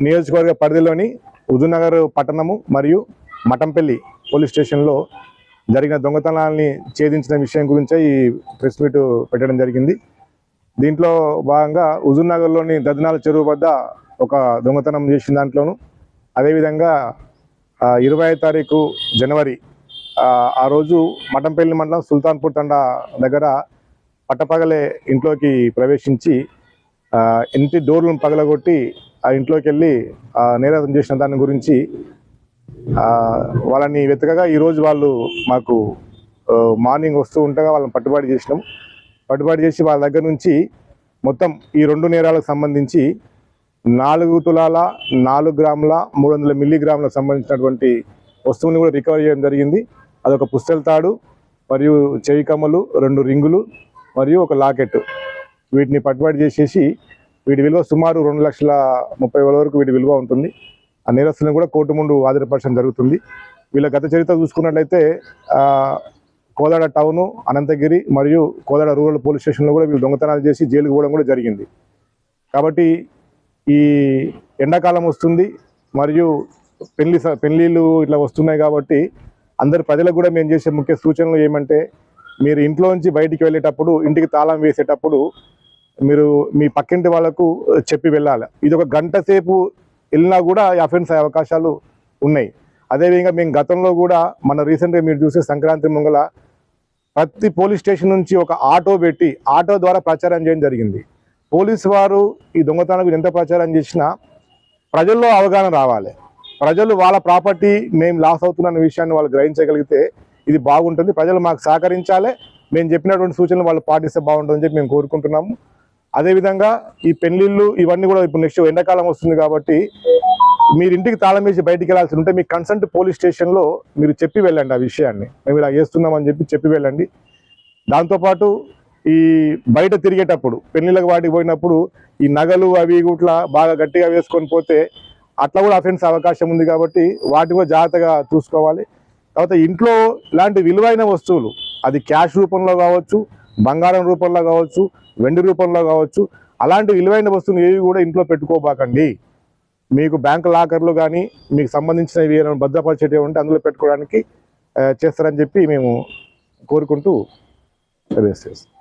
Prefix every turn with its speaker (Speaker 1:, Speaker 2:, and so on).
Speaker 1: నియోజకవర్గ పరిధిలోని హుజూర్నగర్ పట్టణము మరియు మఠంపల్లి పోలీస్ స్టేషన్లో జరిగిన దొంగతనాల్ని ఛేదించిన విషయం గురించే ఈ ప్రెస్ మీట్ పెట్టడం జరిగింది. దీంట్లో భాగంగా హుజూర్నగర్లోని దద్నాల చెరువు వద్ద ఒక దొంగతనం చేసిన దాంట్లోను అదేవిధంగా ఇరవై తారీఖు జనవరి ఆ, రోజు మఠంపల్లి మండలం సుల్తాన్పూర్ తండా దగ్గర పట్టపగలే ఇంట్లోకి ప్రవేశించి ఇంటి డోర్లను పగలగొట్టి ఆ ఇంట్లోకి వెళ్ళి ఆ, నేరం చేసిన దాని గురించి వాళ్ళని వెతకగా ఈరోజు వాళ్ళు మాకు మార్నింగ్ వస్తూ ఉండగా వాళ్ళని పట్టుబడి చేసినాం. పట్టుబడి చేసి వాళ్ళ దగ్గర నుంచి మొత్తం ఈ రెండు నేరాలకు సంబంధించి నాలుగు తులాల నాలుగు గ్రాముల మూడు వందల మిల్లీగ్రాములకు సంబంధించినటువంటి వస్తువుని కూడా రికవర్ చేయడం జరిగింది. అదొక పుస్తల తాడు మరియు చెవి కమ్మలు రెండు రింగులు మరియు ఒక లాకెట్. వీటిని పట్టుబడి చేసేసి వీటి విలువ సుమారు రెండు లక్షల ముప్పై వేల వరకు వీటి విలువ ఉంటుంది. ఆ నేరస్తులను కూడా కోర్టు ముందు హాజరుపరచడం జరుగుతుంది. వీళ్ళ గత చరిత్ర చూసుకున్నట్లయితే కోదాడ టౌను అనంతగిరి మరియు కోదాడ రూరల్ పోలీస్ స్టేషన్లో కూడా వీళ్ళు దొంగతనాలు చేసి జైలుకు పోవడం కూడా జరిగింది. కాబట్టి ఈ ఎండాకాలం వస్తుంది మరియు పెళ్ళి స- పెళ్ళిళ్ళు ఇట్లా వస్తున్నాయి కాబట్టి అందరి ప్రజలకు కూడా మేము చేసే ముఖ్య సూచనలు ఏమంటే మీరు ఇంట్లో నుంచి బయటికి వెళ్ళేటప్పుడు ఇంటికి తాళం వేసేటప్పుడు మీరు మీ పక్కింటి వాళ్ళకు చెప్పి వెళ్ళాలి. ఇది ఒక గంట సేపు వెళ్ళినా కూడా అఫెన్స్ అయ్యే అవకాశాలు ఉన్నాయి. అదేవిధంగా మేము గతంలో కూడా మన రీసెంట్గా మీరు చూసే సంక్రాంతి ముంగల ప్రతి పోలీస్ స్టేషన్ నుంచి ఒక ఆటో పెట్టి ఆటో ద్వారా ప్రచారం చేయడం జరిగింది. పోలీసు వారు ఈ దొంగతనాలకు ఎంత ప్రచారం చేసినా ప్రజల్లో అవగాహన రావాలి. ప్రజలు వాళ్ళ ప్రాపర్టీ మేము లాస్ అవుతున్న విషయాన్ని వాళ్ళు గ్రహించగలిగితే ఇది బాగుంటుంది. ప్రజలు మాకు సహకరించాలి. మేము చెప్పినటువంటి సూచనలు వాళ్ళు పాటిస్తే బాగుంటుందని చెప్పి మేము కోరుకుంటున్నాము. అదేవిధంగా ఈ పెళ్ళిళ్ళు ఇవన్నీ కూడా ఇప్పుడు నెక్స్ట్ ఎండాకాలం వస్తుంది కాబట్టి మీరు ఇంటికి తాళం వేసి బయటికి వెళ్ళాల్సి ఉంటే మీ కన్సల్ట్ పోలీస్ స్టేషన్లో మీరు చెప్పి వెళ్ళండి ఆ విషయాన్ని. మేము ఇలా చేస్తున్నామని చెప్పి చెప్పి వెళ్ళండి. దాంతోపాటు ఈ బయట తిరిగేటప్పుడు పెళ్ళిళ్ళకి వాటికి పోయినప్పుడు ఈ నగలు అవి ఇట్లా బాగా గట్టిగా వేసుకొని పోతే అట్లా కూడా అఫెన్స్ అవకాశం ఉంది కాబట్టి వాటిని కూడా జాగ్రత్తగా చూసుకోవాలి. తర్వాత ఇంట్లో ఇలాంటి విలువైన వస్తువులు అది క్యాష్ రూపంలో కావచ్చు బంగారం రూపంలో కావచ్చు వెండి రూపంలో కావచ్చు అలాంటి విలువైన వస్తువులు ఏవి కూడా ఇంట్లో పెట్టుకోబాకండి. మీకు బ్యాంక్ లాకర్లు కానీ మీకు సంబంధించినవి ఏమైనా భద్రపరిచేటివి ఉంటే అందులో పెట్టుకోవడానికి చేస్తారని చెప్పి మేము కోరుకుంటూ తెలియజేస్తాం